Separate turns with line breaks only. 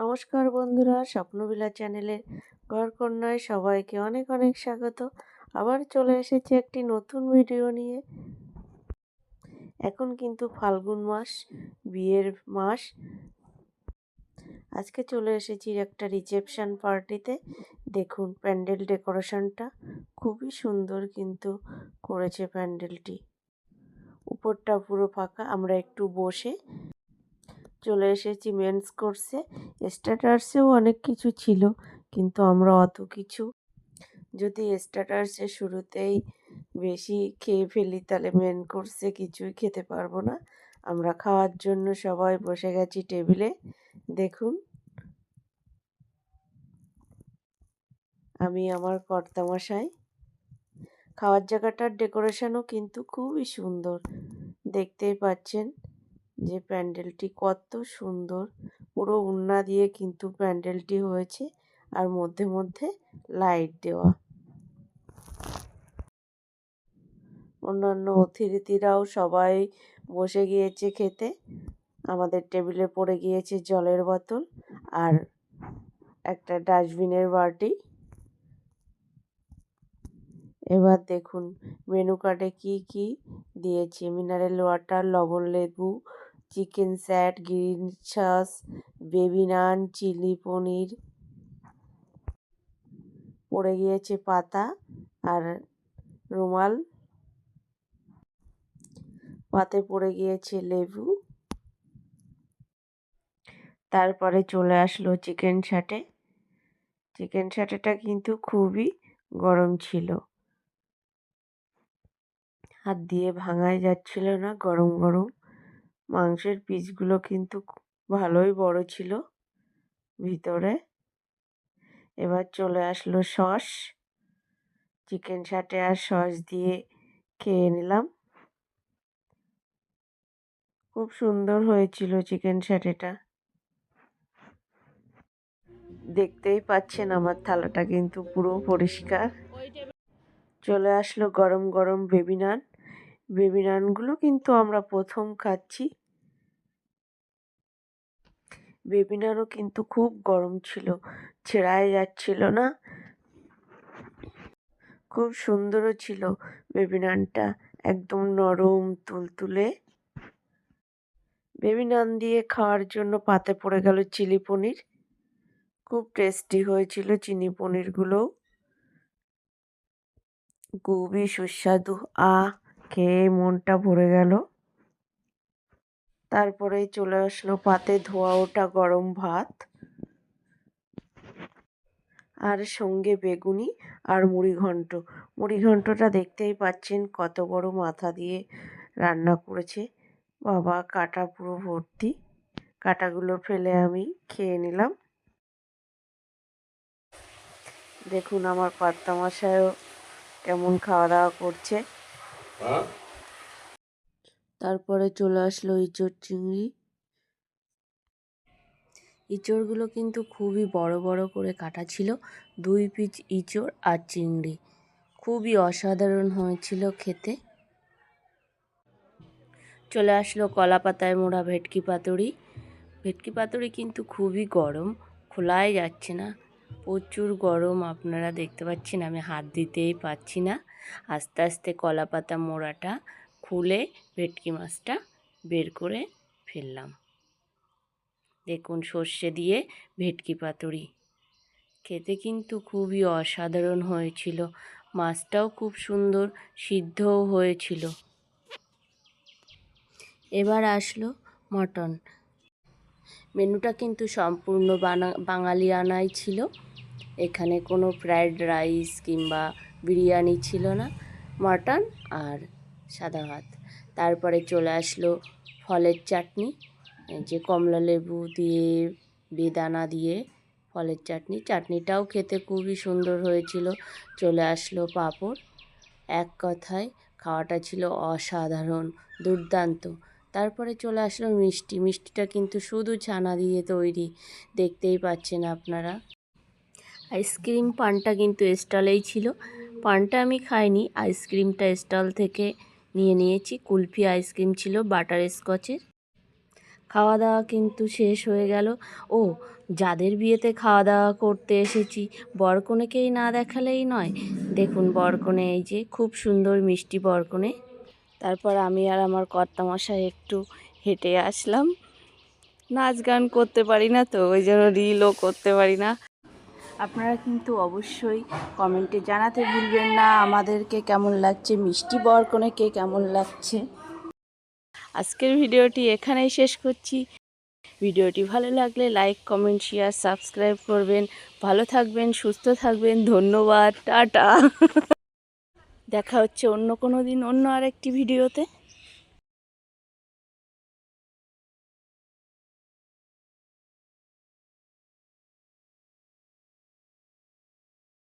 নমস্কার বন্ধুরা স্বপ্নবিলা চ্যানেলের ঘরকন্যায় সবাইকে অনেক অনেক স্বাগত। আবার চলে এসেছি একটি নতুন ভিডিও নিয়ে। এখন কিন্তু ফাল্গুন মাস, বিয়ের মাস। আজকে চলে এসেছি একটা রিসেপশন পার্টিতে। দেখুন প্যান্ডেল ডেকোরেশনটা, খুবই সুন্দর কিন্তু করেছে প্যান্ডেলটি। উপরটা পুরো ফাঁকা, আমরা একটু বসে চলে এসেছি মেন্স কোর্সে স্টার্টার্সেও অনেক কিছু ছিল, কিন্তু আমরা অত কিছু যদি স্টার্টার্সে শুরুতেই বেশি খেয়ে ফেলি, তাহলে মেন কোর্সে কিছুই খেতে পারব না। আমরা খাওয়ার জন্য সবাই বসে গেছি টেবিলে দেখুন। আমি আমার কর্তামশাই। খাওয়ার জায়গাটার ডেকোরেশনও কিন্তু খুবই সুন্দর। দেখতেই পাচ্ছেন। যে প্যান্ডেলটি কত সুন্দর। পুরো উন্না দিয়ে কিন্তু প্যান্ডেলটি হয়েছে আর মধ্যে মধ্যে লাইট দেওয়া। অন্যান্য অতিথিরাও সবাই বসে গিয়েছে খেতে। আমাদের টেবিলে পড়ে গিয়েছে জলের বোতল আর একটা ডাস্টবিনের বাটি। এবার দেখুন, মেনু কার্ডে কি কি দিয়েছে? মিনারেল ওয়াটার, লবণ লেবু chicken satay, green sauce, baby naan, chilli paneer, পড়ে গিয়েছে পাতা আর রুমাল। পাতে পড়ে গিয়েছে লেবু। তারপরে চলে আসলো চিকেন সাটে চিকেন সাটেটা কিন্তু খুবই গরম ছিল। হাত দিয়ে ভাঙাই যাচ্ছিল না, গরম গরম। মাংসের পিসগুলো কিন্তু ভালোই বড় ছিল ভিতরে। এবার চলে আসলো সস। চিকেন সাটে আর সস দিয়ে খেয়ে নিলাম। খুব সুন্দর হয়েছিল চিকেন সাটেটা। দেখতেই পাচ্ছেন আমার থালাটা কিন্তু পুরো পরিষ্কার। চলে আসলো গরম গরম বেবি নান। বেবি নানগুলো কিন্তু আমরা প্রথম খাচ্ছি। বেবি নানও কিন্তু খুব গরম ছিল, ছেঁড়াই যাচ্ছিল না। খুব সুন্দরও ছিল বেবি নানটা একদম নরম, তুলতুলে। বেবি নান দিয়ে খাওয়ার জন্য পাতে পড়ে গেল চিলি পনির। খুব টেস্টি হয়েছিল চিনি পনিরগুলোও। খুবই সুস্বাদু আ খেয়ে মনটা ভরে গেল। তারপরে চলে আসলো পাতে ধোয়া ওটা গরম ভাত আর সঙ্গে বেগুনি আর মুড়ি ঘন্ট। মুড়ি ঘন্টটা দেখতেই পাচ্ছেন কত বড় মাথা দিয়ে রান্না করেছে। বাবা, কাটা পুরো ভর্তি। কাটাগুলো ফেলে আমি খেয়ে নিলাম। দেখুন আমার কর্তামশাইও কেমন খাওয়া দাওয়া করছে। তারপরে চলে আসলো ইঁচড় চিংড়ি। ইঁচড়গুলো কিন্তু খুবই বড় বড় করে কাটা ছিল। দুই পিচ ইঁচড় আর চিংড়ি। খুবই অসাধারণ হয়েছিল খেতে। চলে আসলো কলা পাতায় মোড়া ভেটকি পাতুরি। ভেটকি পাতুরি কিন্তু খুবই গরম, খোলাই যাচ্ছে না। প্রচুর গরম, আপনারা দেখতে পাচ্ছেন, আমি হাত দিতেই পাচ্ছি না। আস্তে আস্তে কলা পাতা মোড়াটা খুলে ভেটকি মাছটা বের করে ফেললাম। দেখুন, সর্ষে দিয়ে ভেটকি পাতুরি। খেতে কিন্তু খুবই অসাধারণ হয়েছিল। মাছটাও খুব সুন্দর, সিদ্ধও হয়েছিল। এবার আসলো মটন। মেনুটা কিন্তু সম্পূর্ণ বাঙালিয়ানাই ছিল। এখানে কোনো ফ্রায়েড রাইস কিংবা বিরিয়ানি ছিল না। মটন আর সাদা ভাত। তারপরে চলে আসলো ফলের চাটনি যে কমলা লেবু দিয়ে, বেদানা দিয়ে ফলের চাটনি। চাটনিটাও খেতে খুবই সুন্দর হয়েছিল। চলে আসলো পাঁপড়। এক কথায় খাওয়াটা ছিল অসাধারণ, দুর্দান্ত। তারপরে চলে আসলো মিষ্টি। মিষ্টিটা কিন্তু শুধু ছানা দিয়ে তৈরি, দেখতেই পাচ্ছেন আপনারা। আইসক্রিম পানটা কিন্তু স্টলেই ছিল। পানটা আমি খাইনি, আইসক্রিমটা স্টল থেকে নিয়ে নিয়েছি। কুলফি আইসক্রিম ছিল, বাটার স্কচের। খাওয়া দাওয়া কিন্তু শেষ হয়ে গেল। ও, যাদের বিয়েতে খাওয়া দাওয়া করতে এসেছি, বরকনেকেই না দেখালেই নয়। দেখুন বরকনে, এই যে খুব সুন্দর মিষ্টি বরকনে। তারপর আমি আর আমার কর্তামশাই একটু হেঁটে আসলাম। নাচ গান করতে পারি না তো, ওই জন্য রিলও করতে পারি না। আপনারা কিন্তু অবশ্যই কমেন্টে জানাতে ভুলবেন না। আমাদেরকে কেমন লাগছে? মিষ্টি বরকনেকে কেমন লাগছে? আজকের ভিডিওটি এখানেই শেষ করছি। ভিডিওটি ভালো লাগলে লাইক কমেন্ট শেয়ার সাবস্ক্রাইব করবেন। ভালো থাকবেন, সুস্থ থাকবেন। ধন্যবাদ। টাটা। দেখা হচ্ছে অন্য কোনো দিন অন্য আরেকটি ভিডিওতে।